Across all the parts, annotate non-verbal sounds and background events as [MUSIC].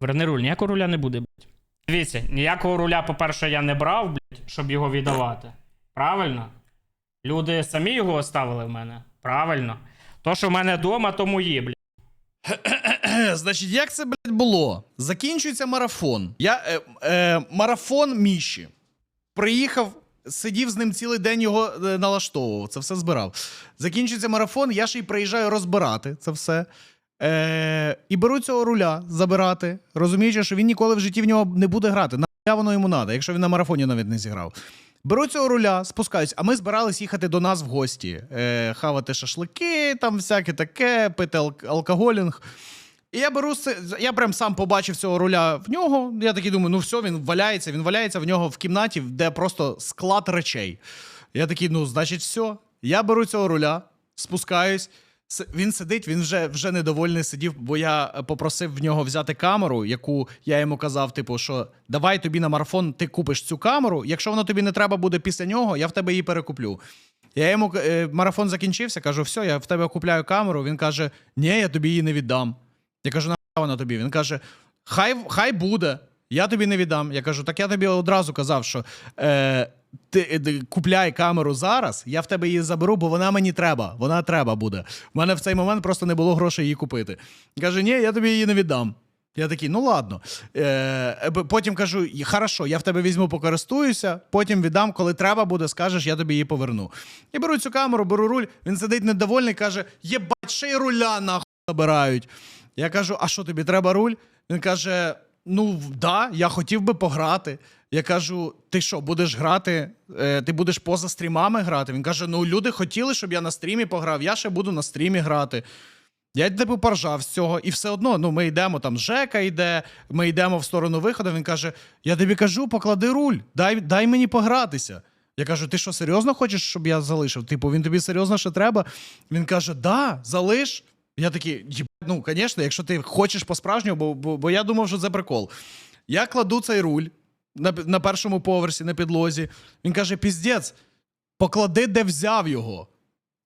Верни руль, ніякого руля не буде, блядь. Дивіться, ніякого руля, по-перше, я не брав, блядь, щоб його віддавати. Правильно? Люди самі його оставили в мене. Правильно. То, що в мене вдома, то мої, блядь. [CLEARS THROAT] Значить, як це, блядь, було? Закінчується марафон. Я, е, е, марафон Міші. Приїхав, сидів з ним цілий день його е, налаштовував, це все збирав. Закінчується марафон, я ще й приїжджаю розбирати це все. Е, і беру цього руля забирати, розуміючи, що він ніколи в житті в нього не буде грати. На воно йому треба, якщо він на марафоні навіть не зіграв. Беру цього руля, спускаюсь, а ми збирались їхати до нас в гості, е, хавати шашлики, там всяке таке, пити ал- алкоголінг. І я беру я прям сам побачив цього руля в нього. Я такий думаю, ну все, він валяється, він валяється в нього в кімнаті, де просто склад речей. Я такий, ну, значить, все. Я беру цього руля, спускаюсь. Він сидить, він вже, вже недовольний сидів, бо я е, попросив в нього взяти камеру, яку я йому казав, типу, що давай тобі на марафон ти купиш цю камеру. Якщо воно тобі не треба буде після нього, я в тебе її перекуплю. Я йому е, марафон закінчився, кажу, все, я в тебе купляю камеру. Він каже: Ні, я тобі її не віддам. Я кажу, на вона тобі. Він каже: Хай, хай буде. Я тобі не віддам. Я кажу, так я тобі одразу казав, що е, ти е, д- купляй камеру зараз, я в тебе її заберу, бо вона мені треба. Вона треба буде. У мене в цей момент просто не було грошей її купити. Каже, ні, я тобі її не віддам. Я такий, ну ладно. Е, потім кажу: «І хорошо, я в тебе візьму, покористуюся, потім віддам, коли треба буде, скажеш, я тобі її поверну. І беру цю камеру, беру руль. Він сидить недовольний, каже: єбать, ще й руля нахуй забирають. Я кажу: а що тобі треба руль? Він каже: Ну, да, я хотів би пограти. Я кажу: ти що, будеш грати? Е, ти будеш поза стрімами грати? Він каже: Ну, люди хотіли, щоб я на стрімі пограв, я ще буду на стрімі грати. Я типу поржав з цього, і все одно, ну ми йдемо там, Жека йде, ми йдемо в сторону виходу. Він каже: Я тобі кажу, поклади руль, дай, дай мені погратися. Я кажу, ти що, серйозно хочеш, щоб я залишив? Типу, він тобі серйозно ще треба? Він каже: Да, залиш. Я такий, ну, звісно, якщо ти хочеш по-справжньому, бо, бо, бо я думав, що це прикол. Я кладу цей руль на, на першому поверсі на підлозі. Він каже: піздець, поклади, де взяв його.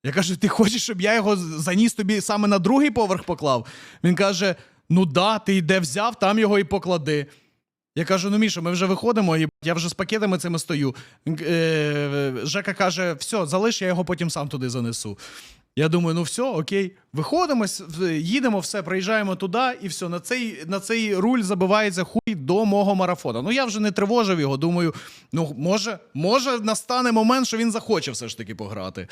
Я кажу, ти хочеш, щоб я його заніс тобі саме на другий поверх поклав? Він каже: Ну да, ти де взяв, там його і поклади. Я кажу: ну Міша, ми вже виходимо, і я вже з пакетами цими стою. Е, Жека каже: все, залиш, я його потім сам туди занесу. Я думаю, ну все, окей, виходимо, їдемо, все, приїжджаємо туди, і все, на цей, на цей руль забивається хуй до мого марафона. Ну я вже не тривожив його. Думаю, ну може, може настане момент, що він захоче все ж таки пограти.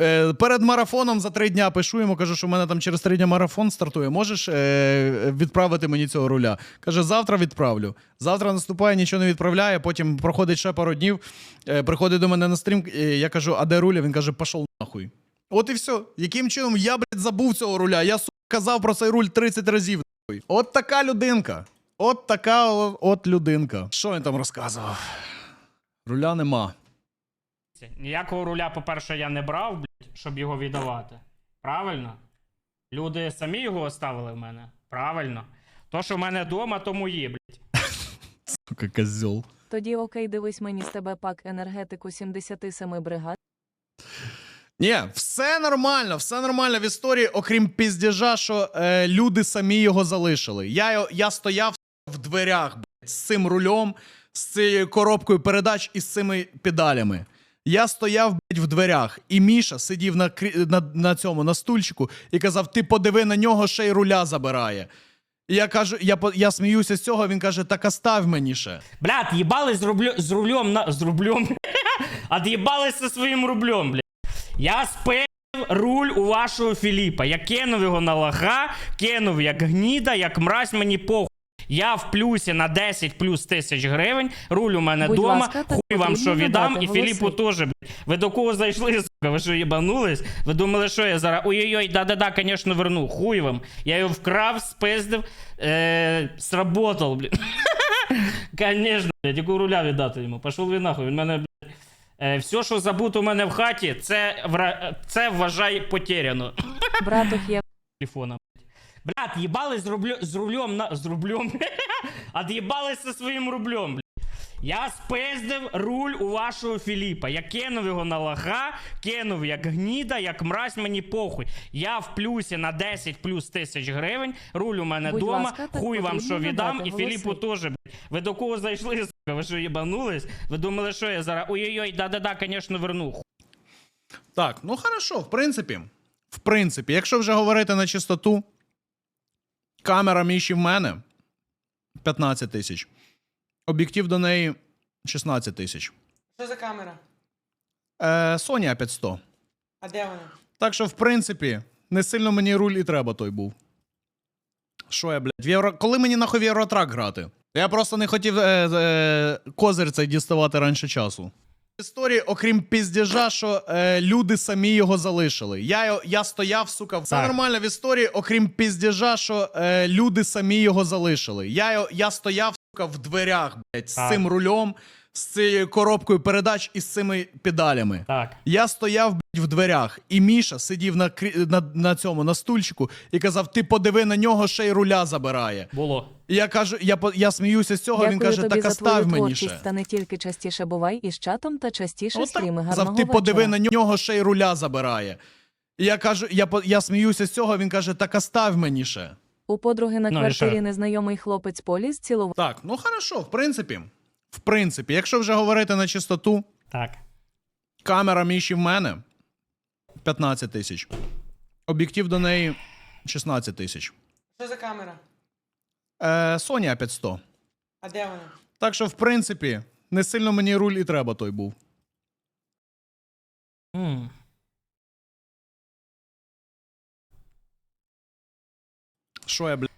Е, перед марафоном за три дня пишу йому, кажу, що в мене там через три дня марафон стартує. Можеш е, відправити мені цього руля? Каже, завтра відправлю. Завтра наступає, нічого не відправляє. Потім проходить ще пару днів. Е, приходить до мене на стрім. е, я кажу, а де руля? Він каже, пішов нахуй. От і все. Яким чином я, блядь, забув цього руля? Я сука, казав про цей руль 30 разів. Нахуй. От така людинка. От така от людинка. Що він там розказував? Руля нема. Ніякого руля, по-перше, я не брав, щоб його віддавати. Правильно? Люди самі його оставили в мене. Правильно. То, що в мене вдома, то мої, блядь. Сука, козьол. Тоді окей, дивись мені з тебе пак енергетику 77 бригад. Ні, все нормально, все нормально в історії, окрім піздяжа, що е, люди самі його залишили. Я, я стояв в дверях блядь, з цим рулем, з цією коробкою передач і з цими педалями. Я стояв блядь, в дверях, і Міша сидів на, на, на цьому на стульчику і казав: Ти подиви на нього, ще й руля забирає. І я кажу, я, я сміюся з цього, він каже: Так остав мені ще. Блядь, їбались з, рублю... з рулем на... з рублем. [LAUGHS] От'їбались своїм рублем, блядь. Я спив руль у вашого Філіпа. Я кинув його на лоха, кинув як гніда, як мразь, мені похуй. Я в плюсі на 10 плюс тисяч гривень, руль у мене Будь дома, ласка, так хуй вам що віддам, і Філіпу теж. Ви до кого зайшли, сука? Ви що, їбанулись? Ви думали, що я зараз? Ой-ой-ой, да-да-да, конечно, верну. Хуй вам. Я його вкрав, спиздив, е- сработал, блін. [LAUGHS] Конечно, блядь, яку руля віддати йому. Пішов він нахуй. Він мене, блядь. Е, все, що забуто у мене в хаті, це, вра... це вважай потеряно. Братух є Телефона. Блядь. Брат, їбались з, рублю... з рулем на... з рублем. [LAUGHS] От'їбались зі своїм рублем, блядь. Я спиздив руль у вашого Філіпа. Я кинув його на лоха, кинув як гніда, як мразь, мені похуй. Я в плюсі на 10 плюс тисяч гривень, руль у мене Будь дома, ласка, так хуй вам потрібно що віддам, надати і Філіпу теж. блядь. Ви до кого зайшли, сука? Ви що їбанулись? Ви думали, що я зараз. Ой-ой-ой, да-да-да, звісно, верну. Ху- Так, ну хорошо, в принципі. В принципі, якщо вже говорити на чистоту, камера Міші в мене 15 тисяч. Об'єктив до неї 16 тисяч. Що за камера? Е, Sony A500. А де вона? Так що, в принципі, не сильно мені руль і треба той був. Що я, блядь, в євро... коли мені нахуй в Євротрак грати? Я просто не хотів е, е, козир цей діставати раніше часу. Історії, окрім піздежа, що е, люди самі його залишили. Я, я стояв, сука, все Так. нормально в історії, окрім піздежа, що е, люди самі його залишили. Я, я стояв, сука, в дверях, блядь, з Так. цим рулем, з цією коробкою передач і з цими педалями. Так. Я стояв блядь, в дверях, і Міша сидів на, на, на цьому на стульчику і казав: Ти подиви на нього, ще й руля забирає. Було. І я кажу, я, я сміюся з цього. Дякую він каже: тобі так за твою мені ще. та не тільки частіше бувай із чатом та частіше стріми. Гарного ти подиви на нього, ще й руля забирає. І я кажу, я, я сміюся з цього. Він каже: так остав мені ще. У подруги на Ну, квартирі незнайомий хлопець поліз цілував. Так, ну хорошо, в принципі. В принципі, якщо вже говорити на чистоту, Так. камера Міші в мене 15 тисяч. Об'єктив до неї 16 тисяч. Що за камера? Е, Sony A500. А де вона? Так що, в принципі, не сильно мені руль і треба той був. М. Що я, блядь?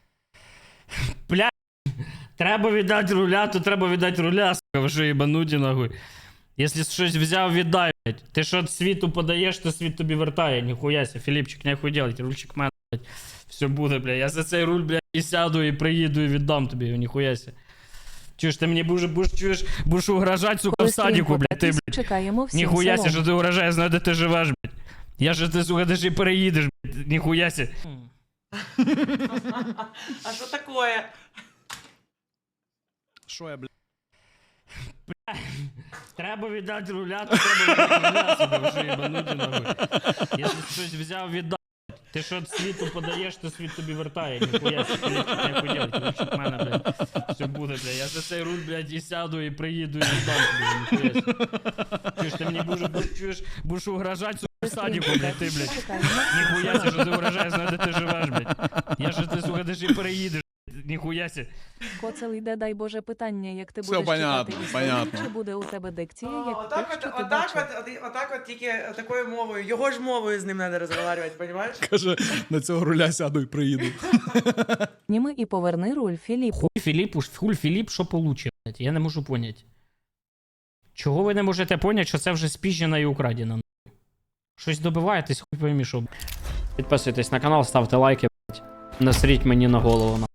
Треба віддати руля, то треба віддати руля, сука, ви що їбануті нахуй. Якщо щось взяв, віддай, блядь. Ти що світу подаєш, то світ тобі вертає. Ніхуя ся, Філіпчик, нехуй делать, рульчик мене, блядь. Все буде, блядь. Я за цей руль, блядь, і сяду, і приїду, і віддам тобі його, ніхуя ся. Чуєш, ти мені будеш, будеш, чуєш, будеш угрожати, сука, в садіку, блядь, ти, блядь. Чекаємо всім Ніхуяся, селом. що ти угрожаєш, знаю, де ти живеш, блядь. Я ж ти, сука, ти ж і переїдеш, блядь. ніхуяся. А що таке? Що я, блядь? Треба віддати руля, то треба віддати руля, сука, ви що їбануті нахуй. Якщо щось взяв, віддай. Ти що світу подаєш, то світ тобі вертає. Ніхуя ся, не делать, в мене, блядь. Все буде, блядь. Я за цей руль, блядь, і сяду, і приїду, і віддам тобі, ніхуя ся. Чуєш, ти мені будеш, будеш, чуєш, будеш угрожати, сука, садіку, блядь, ти, блядь. Ніхуя ся, що ти угрожаєш, де ти живеш, блядь. Я ж ти, сука, і переїдеш. Ніхуя ся. Коцел йде, дай Боже, питання, як ти Все будеш понятно, читати історію, понятно. чи буде у тебе дикція, як Отак тих, от, що ти отак бачив. от, от, отак от тільки такою мовою, його ж мовою з ним треба розмовляти, розумієш? Каже, на цього руля сяду і приїду. Німи і поверни руль Філіпу. Хуй Філіп, уж- хуй Філіп, що получив, блядь? Я не можу поняти. Чого ви не можете поняти, що це вже спіжена і украдена? нахуй? Щось добиваєтесь, хуй поймі, що. Підписуйтесь на канал, ставте лайки, блядь. Насріть мені на голову. нахуй.